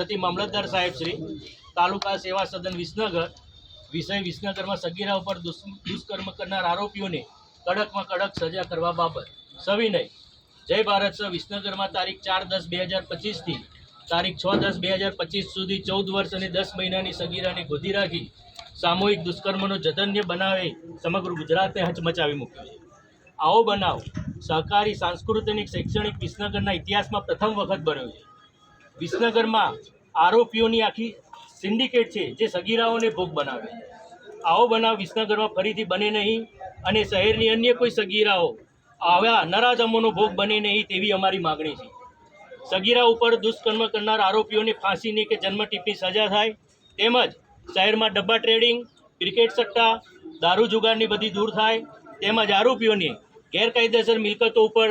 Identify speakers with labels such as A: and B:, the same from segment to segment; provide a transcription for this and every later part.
A: પ્રતિ મામલતદાર સાહેબ શ્રી, તાલુકા સેવા સદન વિસનગર, વિષય વિસનગરમાં સગીરા ઉપર દુષ્- દુષ્કર્મ કરનાર આરોપીઓને કડકમાં કડક સજા કરવા બાબત. સવિનય. જય ભારત સર, વિસનગરમાં તારીખ ચાર દસ બે હજાર પચીસથી તારીખ છ દસ બે હજાર પચીસ સુધી ચૌદ વર્ષ અને દસ મહિનાની સગીરાને ગોધી રાખી સામૂહિક દુષ્કર્મનો જધન્ય બનાવે સમગ્ર ગુજરાતને હચમચાવી મૂક્યો છે. આવો બનાવ સહકારી, સાંસ્કૃતિક, શૈક્ષણિક વિસનગરના ઇતિહાસમાં પ્રથમ વખત બન્યો છે. વિસનગરમાં આરોપીઓની આખી સિન્ડિકેટ છે જે સગીરાઓને ભોગ બનાવે. આવો બનાવ વિસનગરમાં ફરીથી બને નહીં અને શહેરની અન્ય કોઈ સગીરાઓ આવા નરાધમોનો ભોગ બને નહીં તેવી અમારી માગણી છે. સગીરા ઉપર દુષ્કર્મ કરનાર આરોપીઓને ફાંસીની કે જન્મટીપની સજા થાય તેમજ શહેરમાં ડબ્બા ટ્રેડિંગ ક્રિકેટ સટ્ટા, દારૂ જુગારની બધી દૂર થાય તેમજ આરોપીઓને ગેરકાયદેસર મિલકતો ઉપર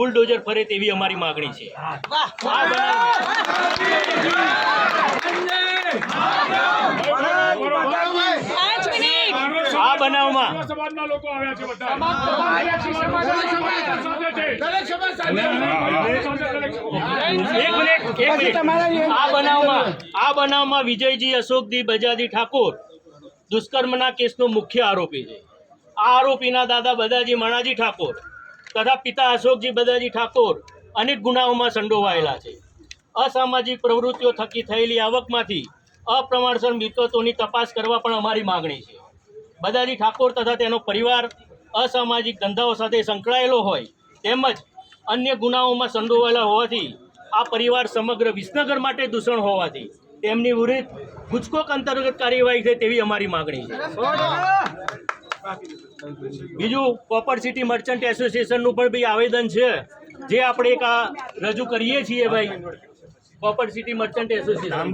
A: બુલડોઝર ફરે તેવી અમારી માગણી છે. આ બનાવમાં આ બનાવમાં વિજયજી અશોકજી બજાજી ઠાકોર દુષ્કર્મના કેસનો મુખ્ય આરોપી છે. આ આરોપીના દાદા બદાજી મણાજી ઠાકોર. તથા પિતા અશોકજી બદાજી ઠાકોર અનેક ગુનાઓમાં સંડોવાયેલા છે. અસામાજિક પ્રવૃત્તિઓ થકી થયેલી આવકમાંથી અપ્રમાણસર મિલકતોની તપાસ કરવા પણ અમારી માગણી છે. બદાજી ઠાકોર તથા તેનો પરિવાર અસામાજિક ધંધાઓ સાથે સંકળાયેલો હોય તેમજ અન્ય ગુનાઓમાં સંડોવાયેલા હોવાથી આ પરિવાર સમગ્ર વિસનગર માટે દૂષણ હોવાથી તેમની વિરુદ્ધ ગુજકોક અંતર્ગત કાર્યવાહી થાય તેવી અમારી માગણી છે. બીજું કોપર સિટી મર્ચન્ટ એસોસિએશનનું પણ બી આવેદન છે. જે આપણે એક આ રજૂ કરીએ છીએ ભાઈ. કોપર સિટી મર્ચન્ટ એસોસિએશન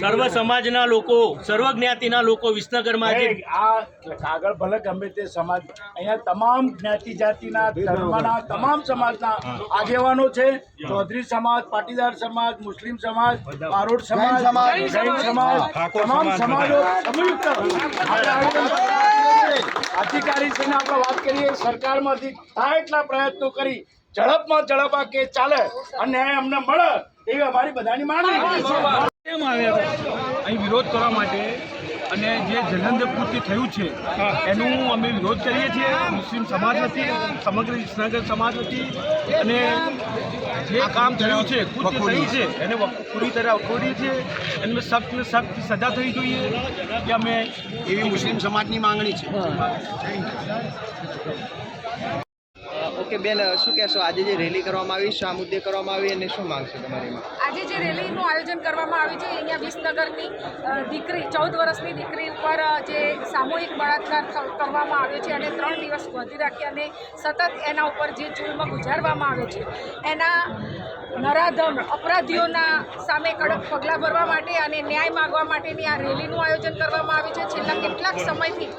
A: સર્વ સમાજના. લોકો સર્વ જ્ઞાતિના લોકો વિસનગરમાં આજે
B: આ કાગળ ભલે ગમે તે સમાજ અહીંયા તમામ જ્ઞાતિ જાતિના ધર્મના તમામ સમાજના આગેવાનો છે. ચૌધરી સમાજ પાટીદાર સમાજ મુસ્લિમ સમાજ પારોડ સમાજ જૈન સમાજ તમામ સમાજો સંયુક્ત. અધિકારી આવેદન આપણે વાત કરીએ. સરકારમાંથી થાય એટલા પ્રયત્નો કરી. ઝડપમાં ઝડપ આ કેસ ચાલે અને ન્યાય અમને મળે એવી અમારી બધાની માંગણી
C: કેમ આવ્યા અહીં વિરોધ કરવા માટે અને જે જલંધર થયું છે એનું અમે વિરોધ કરીએ છીએ. મુસ્લિમ સમાજ વતી સમગ્ર વિસનગર સમાજ વતી અને જે કામ થયું છે કૃત્ય થયું છે એને પૂરી તરહ વખોડીએ છીએ એમને સખ્ત ને સખ્ત સજા થવી જોઈએ કે અમે
D: એવી મુસ્લિમ સમાજની માંગણી છે.
E: ઓકે બેન શું કહેશો? આજે જે રેલી કરવામાં આવી, શા મુદ્દે કરવામાં આવી અને શું માંગશો તમારી
F: આજે જે રેલીનું આયોજન કરવામાં આવ્યું છે, અહીંયા વિસનગરની દીકરી, ચૌદ વર્ષની દીકરી ઉપર જે સામૂહિક બળાત્કાર કરવામાં આવ્યો છે અને ત્રણ દિવસ વધી રાખી અને સતત એના ઉપર જે જુલ્મ ગુજારવામાં આવ્યો છે, એના નરાધમ અપરાધીઓના સામે કડક પગલાં ભરવા માટે અને ન્યાય માગવા માટેની આ રેલીનું આયોજન કરવામાં આવ્યું છે. છેલ્લા કેટલાક સમયથી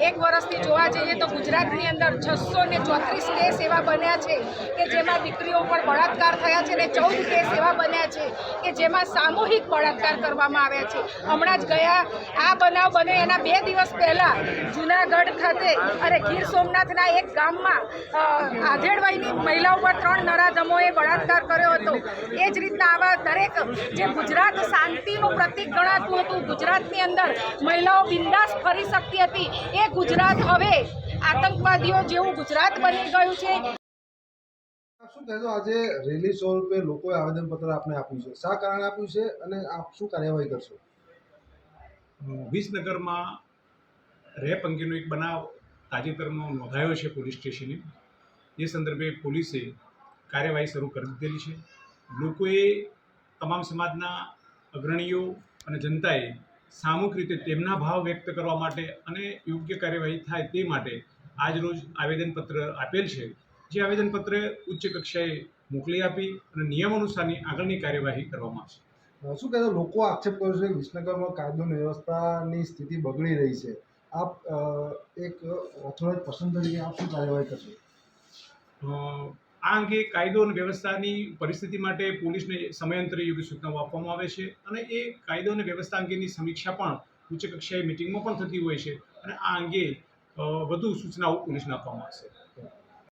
F: એક વર્ષથી જોવા જઈએ તો ગુજરાતની અંદર છસો ને ચોત્રીસ કેસ એવા બન્યા છે કે જેમાં દીકરીઓ ઉપર બળાત્કાર થયા છે ને ચૌદ કેસ એવા બન્યા છે કે જેમાં સામૂહિક બળાત્કાર કરવામાં આવ્યા છે. હમણાં જ ગયા આ બનાવ બન્યો એના બે દિવસ પહેલાં જુનાગઢ ખાતે અને ગીર સોમનાથના એક ગામમાં આધેડવાઈની મહિલા ઉપર ત્રણ નરાધમોએ બળાત્કાર કર્યો હતો. એ જ રીતના આવા દરેક જે ગુજરાત શાંતિનું પ્રતિક ગણાતું હતું, ગુજરાતની અંદર મહિલાઓ બિંદાસ ફરી શકતી હતી, એ ગુજરાત હવે આતંકવાદીઓ જેવું ગુજરાત બની ગયું છે.
G: શું આજે રેલી સ્વરૂપે લોકોએ આવેદનપત્ર આપને આપ્યું છે. શા કારણે આપ્યું છે અને આપ શું કાર્યવાહી કરશો?
H: વિસનગરમાં રેપ અંગેનો એક બનાવ તાજેતરમાં નોંધાયો છે પોલીસ સ્ટેશને. એ સંદર્ભે પોલીસે કાર્યવાહી શરૂ કરી દીધેલી છે. લોકોએ તમામ સમાજના અગ્રણીઓ અને જનતાએ સામૂહિક રીતે તેમના ભાવ વ્યક્ત કરવા માટે અને યોગ્ય કાર્યવાહી થાય તે માટે આજરોજ આવેદનપત્ર આપેલ છે. જે આવેદનપત્ર ઉચ્ચ કક્ષાએ મોકલી આપી અને નિયમ અનુસારની આગળની કાર્યવાહી કરવામાં આવશે.
G: શું કહેતો લોકો આક્ષેપ કર્યો છે કે વિસનગરમાં કાયદો વ્યવસ્થાની સ્થિતિ બગડી રહી છે. આપ એક ઓથોરાઇઝ પર્સન તરીકે આપ શું કાર્યવાહી કરશો?
H: આ અંગે કાયદો અને વ્યવસ્થાની પરિસ્થિતિ માટે પોલીસને સમયાંતરે યોગ્ય સૂચનાઓ આપવામાં આવે છે અને એ કાયદો અને વ્યવસ્થા અંગેની સમીક્ષા પણ ઉચ્ચ કક્ષાએ મિટિંગમાં પણ થતી હોય છે અને આ અંગે વધુ સૂચનાઓ પોલીસને આપવામાં આવશે.